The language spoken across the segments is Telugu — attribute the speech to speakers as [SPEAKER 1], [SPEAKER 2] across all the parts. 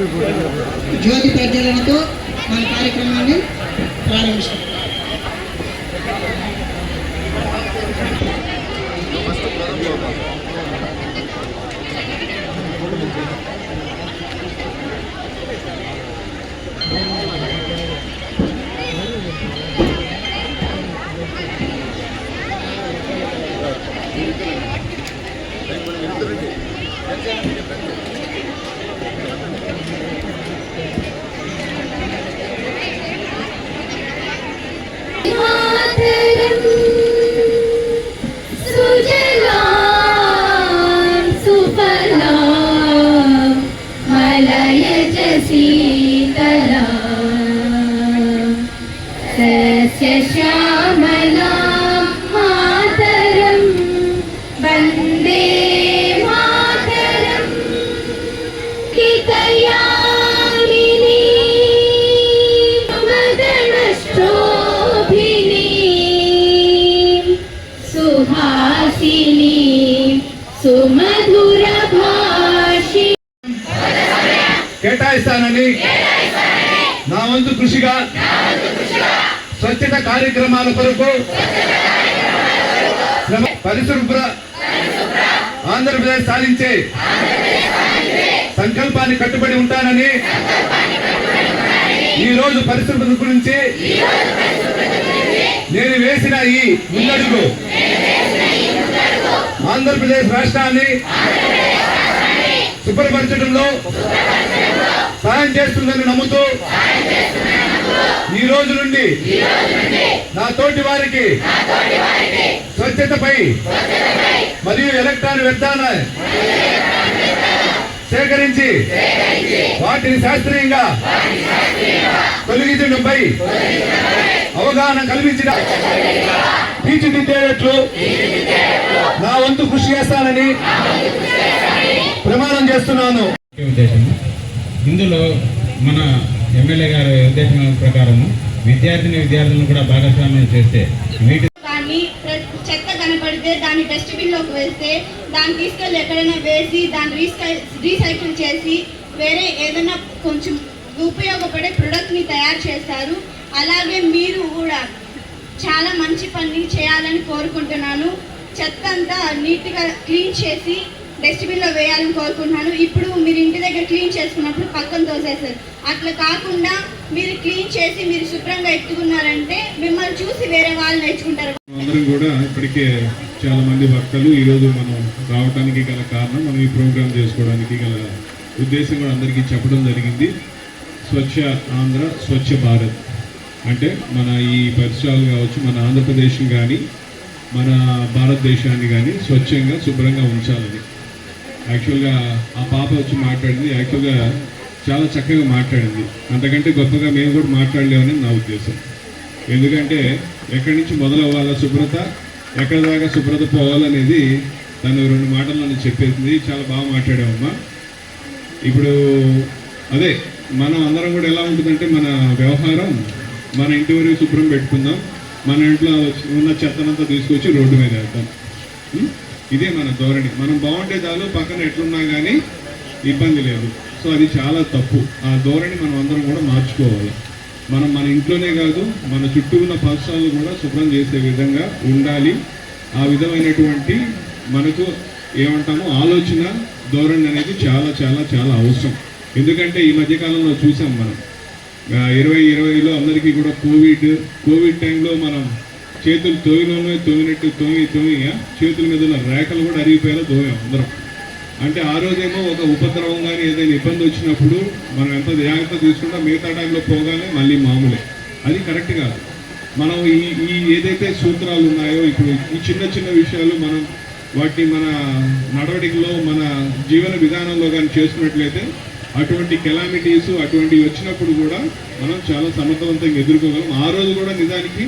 [SPEAKER 1] జ్యోతి ప్రజ్వలనతో మన కార్యక్రమాన్ని ప్రారంభిస్తాం
[SPEAKER 2] Thank you. సుమధుర భాషి
[SPEAKER 3] కేటాయిస్తానని నా వంతు కృషిగా స్వచ్ఛత కార్యక్రమాల కొరకు పరిశుభ్ర ఆంధ్రప్రదేశ్ సాధించే సంకల్పాన్ని కట్టుబడి ఉంటానని ఈ రోజు పరిశుభ్రత గురించి నేను వేసిన ఈ ముందడుగు ఆంధ్రప్రదేశ్ రాష్ట్రాన్ని శుభ్రపరచడంలో సహాయం చేస్తుందని నమ్ముతూ ఈ రోజు నుండి నా తోటి వారికి స్వచ్ఛతపై మరియు ఎలక్ట్రానిక్ వ్యర్థాల సేకరించి వాటిని శాస్త్రీయంగా తొలగించడంపై అవగాహన కల్పించిన తీర్చిదిద్దేటట్లు నా వంతు కృషి చేస్తానని ప్రమాణం చేస్తున్నాను.
[SPEAKER 4] ఉద్దేశం ఇందులో మన ఎమ్మెల్యే గారి ఉద్దేశం ప్రకారము విద్యార్థిని విద్యార్థులను కూడా భాగస్వామ్యం చేస్తే
[SPEAKER 5] కానీ చెత్త కనపడితే దాన్ని డస్ట్బిన్లోకి వేస్తే దాన్ని తీసుకెళ్ళి ఎక్కడైనా వేసి దాన్ని రీసై రీసైకిల్ చేసి వేరే ఏదైనా కొంచెం ఉపయోగపడే ప్రొడక్ట్ని తయారు చేస్తారు. అలాగే మీరు కూడా చాలా మంచి పని చేయాలని కోరుకుంటున్నాను. చెత్త అంతా నీట్గా క్లీన్ చేసి డస్ట్బిన్లో వేయాలని కోరుకుంటున్నాను. ఇప్పుడు మీరు ఇంటి దగ్గర క్లీన్ చేసుకున్నప్పుడు పక్కన తోసేస్తారు అట్లా కాకుండా మీరు క్లీన్ చేసి మీరు శుభ్రంగా ఎత్తుకున్నారంటే మిమ్మల్ని చూసి వేరే వాళ్ళు నేర్చుకుంటారు.
[SPEAKER 6] అందరం కూడా ఇప్పటికే చాలా మంది భక్తులు ఈరోజు మనం రావడానికి గల కారణం మనం ఈ ప్రోగ్రాం చేసుకోవడానికి గల ఉద్దేశం కూడా అందరికీ చెప్పడం జరిగింది. స్వచ్ఛ ఆంధ్ర స్వచ్ఛ భారత్. అంటే మన ఈ పరిసరాలు కావచ్చు మన ఆంధ్రప్రదేశ్ కానీ మన భారతదేశాన్ని కానీ స్వచ్ఛంగా శుభ్రంగా ఉంచాలని. యాక్చువల్గా ఆ పాప వచ్చి మాట్లాడింది. యాక్చువల్గా చాలా చక్కగా మాట్లాడింది. అంతకంటే గొప్పగా మేము కూడా మాట్లాడలేమని నా ఉద్దేశం. ఎందుకంటే ఎక్కడి నుంచి మొదలవ్వాలా శుభ్రత ఎక్కడి దాకా శుభ్రత పోవాలనేది తను రెండు మాటల్లో చెప్పేసింది. చాలా బాగా మాట్లాడామమ్మా. ఇప్పుడు అదే మనం అందరం కూడా ఎలా ఉంటుందంటే మన వ్యవహారం మన ఇంటి వరకు శుభ్రం పెట్టుకుందాం. మన ఇంట్లో ఉన్న చెత్తనంతా తీసుకొచ్చి రోడ్డు మీద వేద్దాం. ఇదే మన ధోరణి. మనం బాగుంటే చాలు పక్కన ఎట్లున్నా కానీ ఇబ్బంది లేదు. సో అది చాలా తప్పు. ఆ ధోరణి మనం అందరం కూడా మార్చుకోవాలి. మనం మన ఇంట్లోనే కాదు మన చుట్టూ ఉన్న పరిసరాలు కూడా శుభ్రం చేసే విధంగా ఉండాలి. ఆ విధమైనటువంటి మనకు ఏమంటామో ఆలోచన ధోరణి అనేది చాలా చాలా చాలా అవసరం. ఎందుకంటే ఈ మధ్యకాలంలో చూసాం మనం. ఇరవై ఇరవైలో అందరికీ కూడా కోవిడ్ కోవిడ్ టైంలో మనం చేతులు తోవిలోనే తోమినట్టు తోమి తోమి చేతుల మీద ఉన్న రేఖలు కూడా అరిగిపోయేలా తోమాం అందరం. అంటే ఆ రోజేమో ఒక ఉపద్రవం కానీ ఏదైనా ఇబ్బంది వచ్చినప్పుడు మనం ఎంత జాగ్రత్త తీసుకుంటా మిగతా టైంలో పోగానే మళ్ళీ మామూలే. అది కరెక్ట్ కాదు. మనం ఈ ఈ ఏదైతే సూత్రాలు ఉన్నాయో ఇప్పుడు ఈ చిన్న చిన్న విషయాలు మనం వాటిని మన నడవడికలో మన జీవన విధానంలో కానీ చేసుకున్నట్లయితే అటువంటి కెలామిటీస్ అటువంటివి వచ్చినప్పుడు కూడా మనం చాలా సమర్థవంతంగా ఎదుర్కోగలం. ఆ రోజు కూడా నిజానికి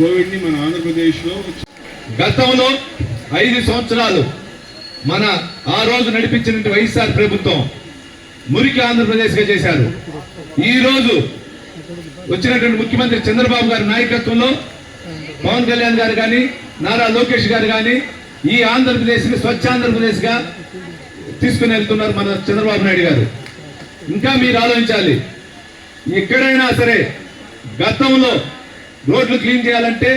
[SPEAKER 6] కోవిడ్ని మన ఆంధ్రప్రదేశ్లో
[SPEAKER 3] గతంలో ఐదు సంవత్సరాలు మన ఆ రోజు నడిపించిన వైఎస్ఆర్ ప్రభుత్వం మురికి ఆంధ్రప్రదేశ్గా చేశారు. ఈ రోజు వచ్చినటువంటి ముఖ్యమంత్రి చంద్రబాబు గారి నాయకత్వంలో పవన్ కళ్యాణ్ గారు కానీ నారా లోకేష్ గారు కానీ ఈ ఆంధ్రప్రదేశ్ని స్వచ్ఛ ఆంధ్రప్రదేశ్గా తీసుకుని వెళ్తున్నారు మన చంద్రబాబు నాయుడు గారు. ఇంకా మీరు ఆలోచించాలి ఎక్కడైనా సరే గతంలో రోడ్లు క్లీన్ చేయాలంటే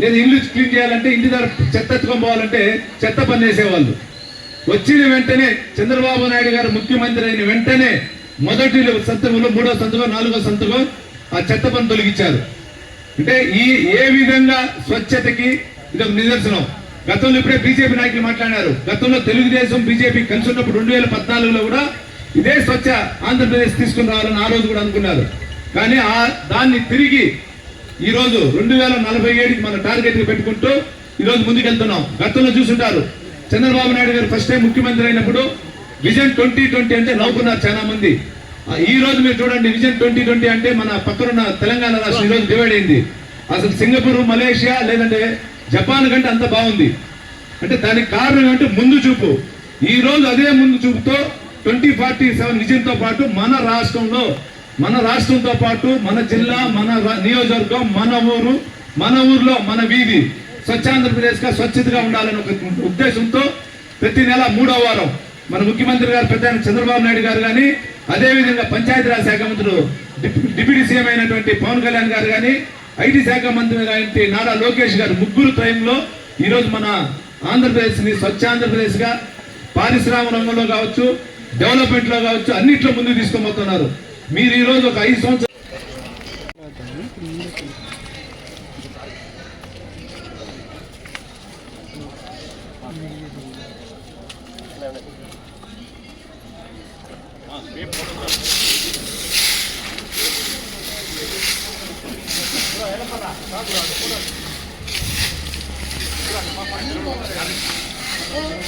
[SPEAKER 3] లేదా ఇల్లు క్లీన్ చేయాలంటే ఇంటి దగ్గర చెత్త ఎత్తుకొని పోవాలంటే చెత్త పని చేసేవాళ్ళు. వచ్చిన వెంటనే చంద్రబాబు నాయుడు గారు ముఖ్యమంత్రి అయిన వెంటనే మొదటి సంతకంలో మూడో సంతకం నాలుగో సంతకం ఆ చెత్త పని తొలగించారు. అంటే ఈ ఏ విధంగా స్వచ్ఛతకి ఇది ఒక నిదర్శనం. గతంలో ఇప్పుడే బీజేపీ నాయకులు మాట్లాడారు. గతంలో తెలుగుదేశం బీజేపీ కలిసి ఉన్నప్పుడు రెండు వేల పద్నాలుగులో కూడా ఇదే స్వచ్ఛ ఆంధ్రప్రదేశ్ తీసుకుని రావాలని ఆ రోజు కూడా అనుకున్నారు. కానీ ఆ దాన్ని తిరిగి ఈరోజు రెండు వేల నలభై ఏడుకి మన టార్గెట్ పెట్టుకుంటూ ఈరోజు ముందుకెళ్తున్నాం. గతంలో చూసుంటారు. చంద్రబాబు నాయుడు గారు ఫస్ట్ టైం ముఖ్యమంత్రి అయినప్పుడు విజన్ ట్వంటీ ట్వంటీ అంటే నవ్వుకున్నారు చాలా మంది. ఈ రోజు మీరు చూడండి విజన్ ట్వంటీ ట్వంటీ అంటే మన పక్కనున్న తెలంగాణ రాష్ట్రం ఈరోజు రోజు డివైడ్ అయింది. అసలు సింగపూర్ మలేషియా లేదంటే జపాన్ కంటే అంత బాగుంది. అంటే దానికి కారణం ఏంటంటే ముందు చూపు. ఈ రోజు అదే ముందు చూపుతో ట్వంటీ ఫార్టీ సెవెన్ విజన్తో పాటు మన రాష్ట్రంలో మన రాష్ట్రంతో పాటు మన జిల్లా మన నియోజకవర్గం మన ఊరు మన ఊర్లో మన వీధి స్వచ్ఛాంధ్రప్రదేశ్గా స్వచ్ఛతగా ఉండాలని ఒక ఉద్దేశంతో ప్రతి నెల మూడో వారం మన ముఖ్యమంత్రి గారు పెద్ద చంద్రబాబు నాయుడు గారు కానీ అదేవిధంగా పంచాయతీరాజ్ శాఖ మంత్రులు డిప్- డిప్యూటీ సీఎం అయినటువంటి పవన్ కళ్యాణ్ గారు కానీ ఐటీ శాఖ మంత్రి అయినటువంటి నారా లోకేష్ గారు ముగ్గురు టైంలో ఈరోజు మన ఆంధ్రప్రదేశ్ని స్వచ్ఛ పారిశ్రామిక రంగంలో కావచ్చు డెవలప్మెంట్లో కావచ్చు అన్నిట్లో ముందుకు తీసుకోబోతున్నారు మీరు ఈరోజు ఒక ఐదు సంవత్సరాలు Thank you.